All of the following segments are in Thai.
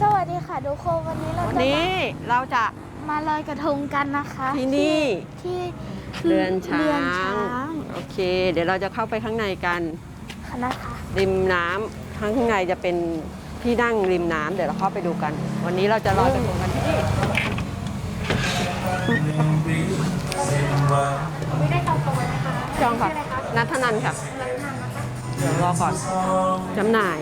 สวัสดีค่ะทุกคนวันนี้เราวันจะนี้เราจะ มาลอยกระทงกันนะคะที่นี่ ที่เรือนช้าเรือนช้างโอเค เดี๋ยวเราจะเข้าไปข้างในกันนะคะริมน้ำข้างในจะเป็นที่นั่งริมน้ำเดี๋ยวเราเข้าไปดูกัน วันนี้เราจะลอยกระทงกันที่นี่ไม่ได้จองตัวนะคะจองค่ะนัทนันค่ะเดี๋ยวรอก่อนจำหน่าย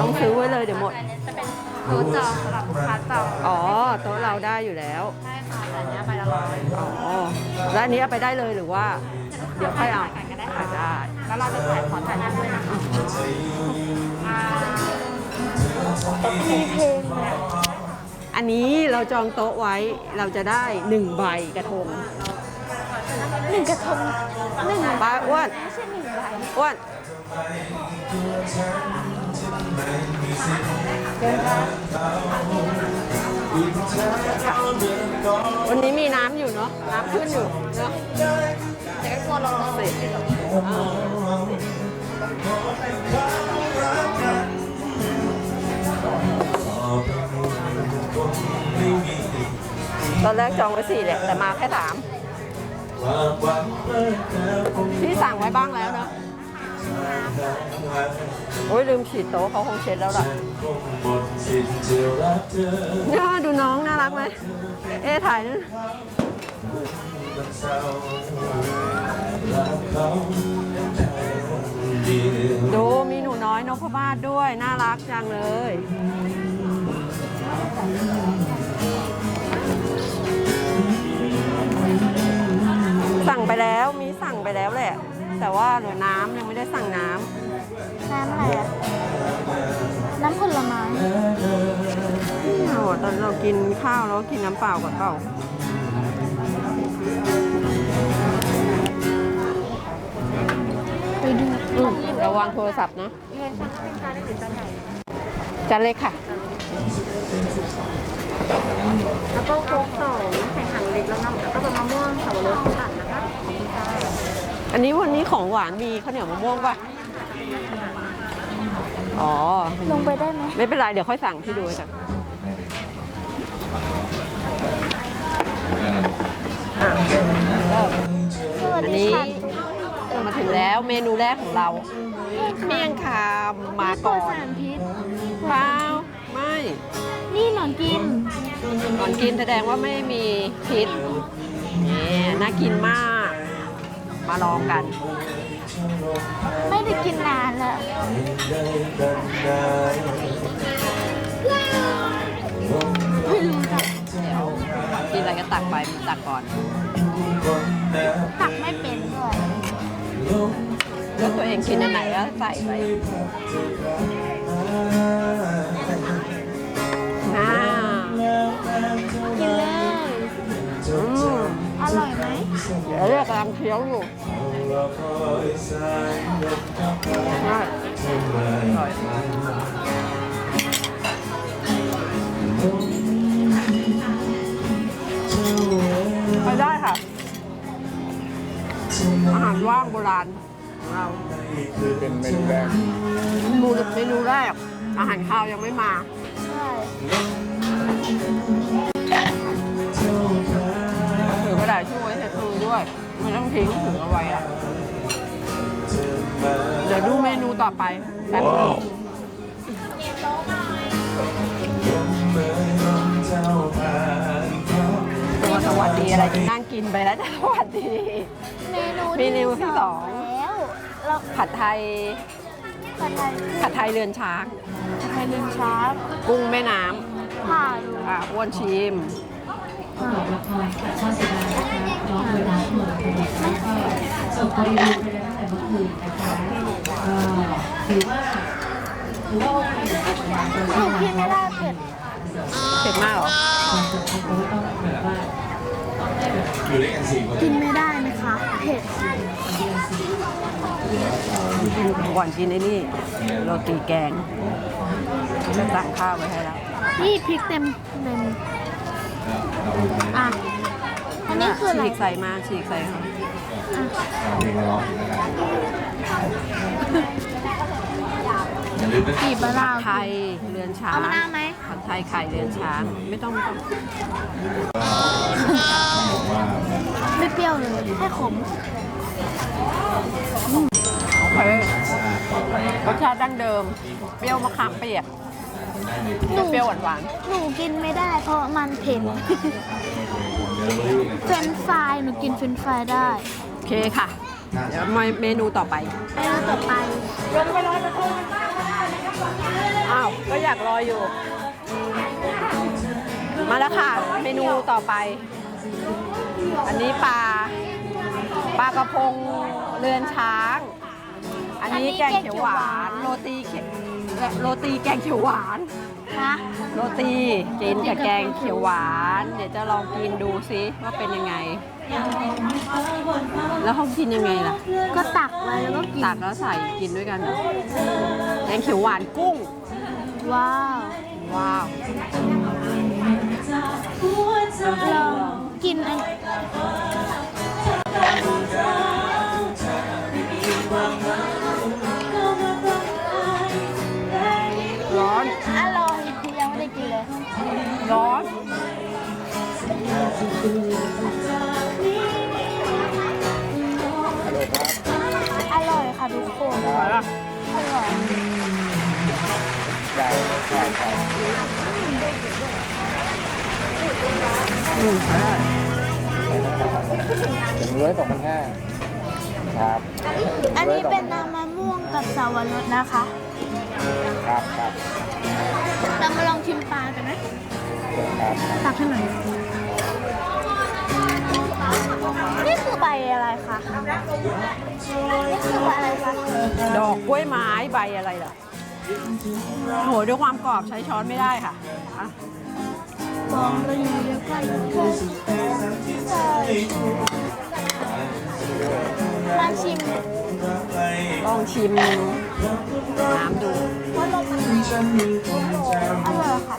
ต้องซื้อไว้เลยเดี๋ยวหมดจะเป็นโต๊ะจองสำหรับลูกค้าจองอ๋อโต๊ะเราได้อยู่แล้ว ใช่ค่ะแต่อันเนี้ยใบละร้อยอ๋อแล้วอันนี้เอาไปได้เลยหรือว่า เดี๋ยวค่อยเอาถ่ายกันได้อะค่ะ ได้แล้วเราจะถ่ายขอถ่ายรูปด้วยนะคะอ่ามีเพลงนะอันนี้เราจองโต๊ะไว้เราจะได้หนึ่งใบกระทงหนึ่งกระทงหนึ่งป้าอ้วนไม่ใช่หนึ่งใบอ้วน วันนี้มีน้ำอยู่เนาะ น้ำขึ้นอยู่เนาะเดี๋ยวก็รอรอเสร็จตอนแรกจองไว้สี่แหละ แต่มาแค่สามพี่สั่งไว้บ้างแล้วเนาะ โอ้ยลืมฉีดโต๊ะเขาคงเช็ดแล้วล่ะน่าดูน้องน่ารักไหม เอ๊ะถ่ายนะดูมีหนูน้อยนพมาศด้วย น่ารักจังเลยสั่งไปแล้วมีสั่งไปแล้วแหละ แต่ว่าเหลือน้ำยังไม่ได้สั่งน้ำน้ำอะไรอะน้ำผลไม้โอ้ตอนเรากินข้าวแล้วกินน้ำเปล่าก่อนเปล่าไปดูอืมระวังโทรศัพท์นะเรียนชั้นเป็นการได้หรือชั้นไหนจันเลยค่ะ แล้วก็โค้กสองแข่งขันเล็กแล้วน้ำแล้วก็เป็นมะม่วงสับปะรดตัดนะคะขอบคุณค่ะ อันนี้วันนี้ของหวานมีข้าวเหนียวมะม่วงป่ะ อ๋อ ลงไปได้ไหมไม่เป็นไร เดี๋ยวค่อยสั่งที่ดูจ้ะสวัสอันดีนี้ค่ะมาถึงแล้วเมนูแรกของเราเมี่ยงคำมาก่อนสารพิษเปล่าไม่นี่หนอนกิน ก่อนกินแสดงว่าไม่มีพิษนี่น่ากินมาก มาลองกัน ไม่ได้กินนานแล้วไม่รู้จักเดี๋ยวกินอะไรก็ตักไปตักก่อน ตักไม่เป็นด้วยแล้วตัวเองกินอันไหนก็ใส่ไปอ่ากินเลยอืมอ ร่อยไหมเดี๋ยวเรียกกำลังเคี้ยวอยู่ใช่อร่อยไปได้ค่ะ อาหารว่างโบราณของเราเป็นเมนูแรกเมนูเมนูแรก อาหารข้าวยังไม่มา ใช่ ถือกระดาษช่วยเช็ดมือด้วยไม่ต้องทิ้งถือเอาไว้อะเดี๋ยวดูเมนูต่อไปแป๊บนึงตัวสวัสดีอะไรนั่งกินไปแล้วจะสวัสดี เมนูเมนูที่สองแล้วเราผัดไทย ผัดไทยผัดไทยเรือนช้างผัดไทยลืมช้ากุ้งแม่น้ผ่าดูำอะอ้วนชิม ส่งบริบูรณ์ไปเลยตั้งแต่เมื่อคืนนะคะก็ถือว่าถือว่าโอเคนะคะหนูกินไม่ได้เผ็ดเผ็ดมากเหรอต้องแบบว่ากินไม่ได้ไหมคะเผ็ดก่อนกินไอ้นี่โรตีแกงจะตักข้าวไว้ให้แล้ว นี่พริกเต็มเมนู อะ อันนี้คืออะไรฉีกใส่มาฉีกใส่มาเพลงร้องอกีบมะนาวไทยเรือนช้างเอามะนาวไหมผัดไทยไข่เรือนช้างไม่ต้องไม่ต้องไม่เปรี้ยวเลยแค่ขมโอเครสชาติดั้งเดิม เปรี้ยวมะขามเปียก หนูเปรี้ยวหวานหนูกินไม่ได้เพราะมันเผ็ดเฟรนช์ฟรายหนูกินเฟรนช์ฟรายได้ ๆ โอเคค่ะ เดี๋ยวมาเมนูต่อไปเมนูต่อไป อ้าว ก็อยากรออยู่มาแล้วค่ะ เมนูต่อไป อันนี้ปลา ปลากระพงเรือนช้าง อันนี้แกงเขียวหวาน โรตีเขียว โรตีแกงเขียวหวาน นะโรตีกินกับแกงเขียวหวาน เดี๋ยวจะลองกินดูซิว่าเป็นยังไง แล้วเขากินยังไงล่ะ ก็ตักไว้แล้วก็กิน ตักแล้วใส่กินด้วยกันเหรอแกงเขียวหวานกุ้ง ว้าวว้าวลองกินอัน อร่อยค่ะทุกคนอร่อยอะอร่อยได้ใช่ใช่อืมอร่อยถึงร้อยสองพันห้าครับ อันนี้เป็นน้ำมะม่วงกับสาวรสนะคะ ครับครับเรามาลองชิมปลากันไหมครับตักให้หน่อย นี่คือใบอะไรคะนี่คือใบอะไรคะดอกกล้วยไม้ใบอะไรล่ะโหด้วยความกรอบใช้ช้อนไม่ได้ค่ะอะบองระยูเยอะไปมาชิมลองชิมน้ำดูว่าเรามันอร่อยค่ะ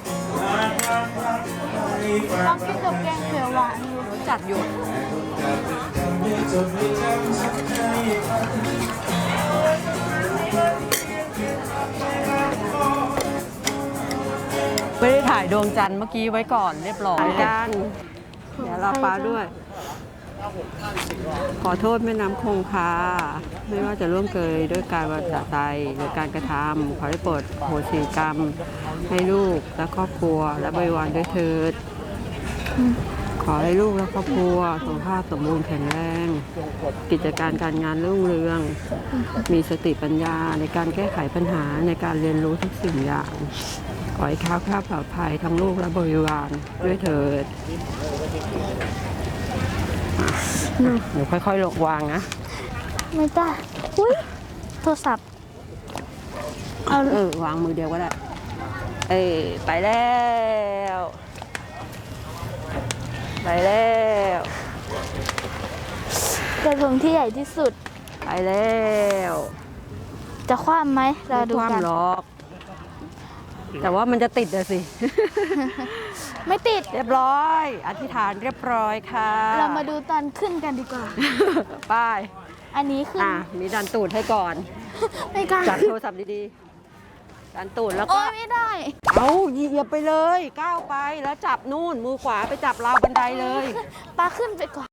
ลองกินกับแกงเขียวหวานดูรสจัดอยู่ ไม่ได้ถ่ายดวงจันทร์เมื่อกี้ไว้ก่อนเรียบร้อย กัน เดี๋ยวเราปลาด้วย ขอโทษแม่น้ำคงคาไม่ว่าจะร่วมเกยด้วยการวาจาใจหรือการกระทำขอให้โปรดโหสิกรรม ให้ลูกและครอบครัวและบริวารด้วยเถิด ขอให้ลูกและครอบครัวสุขภาพสมบูรณ์แข็งแรง กิจการการงานรุ่งเรือง มีสติปัญญาในการแก้ไขปัญหาในการเรียนรู้ทุกสิ่งอย่าง ขอให้ค้าคลาดปลอดภัยทั้งลูกและบริวารด้วยเถิดอะเดี๋ยวค่อยๆลงวางนะ ไม่ได้อุ้ยโทรศัพท์เอาเออวางมือเดียวก็ได้ เอ้ยไปแล้ว ไปแล้วกระทงที่ใหญ่ที่สุด ไปแล้ว จะคว่ำไหมเราดูความกันล็อก แต่ว่ามันจะติดอะสิ ไม่ติด เรียบร้อย อธิษฐานเรียบร้อยค่ะเรามาดูตอนขึ้นกันดีกว่า ไป้ายอันนี้ขึ้น อะ มีดันตูดให้ก่อน ไม่กล้าจับโทรศัพท์ดีๆ ดันตูดแล้วโอ้ก็ ยไม่ได้ เอาเหยียบไปเลยก้าวไปแล้วจับนู่นมือขวาไปจับราวบันไดเลย ปลาขึ้นไปก่อน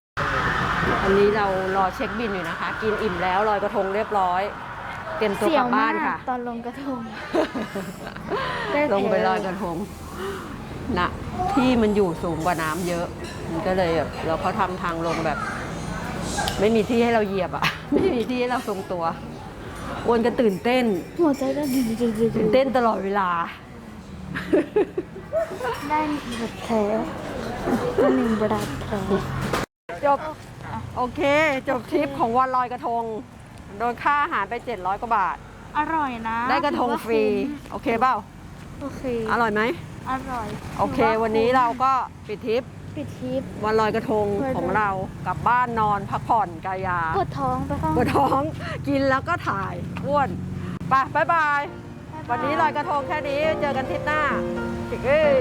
อันนี้เรารอเช็คบินอยู่นะคะ กินอิ่มแล้วลอยกระทงเรียบร้อย เตรียมตัวเสีกยลัวบมาบ้านกค่ะ ตอนลงกระทงได้ลงไปแผลลอยกระทงนะที่มันอยู่สูงกว่าน้ำเยอะ มันก็เลยแบบเราเขาทำทางลงแบบ ไม่มีที่ให้เราเหยียบอะ ไม่มีที่ให้เราทรงตัวอ้ วนก็ตื่นเต้น หัวใจก็ดึงดึงดึงดึตื่งนเต้นตลอดเวลา ได้บาดแผลก็หนึ่งบาดแผลจบ โอเค จบทริปของวันลอยกระทง โดนค่าอาหารไป 700 กว่าบาท อร่อยนะได้กระทงฟรี โอเคเปล่า โอเค อร่อยไหม อร่อย โอเค วันนี้เราก็ปิดทริป ปิดทิป วันลอยกระทงไปเลยของเรากลับบ้านนอนพักผ่อนกายาปวดท้องไปข้างปวดท้อง กินแล้วก็ถ่ายอ้วนไปบายบาย วันนี้ลอยกระทงแค่นี้เจอกันทริปหน้าเอ้ย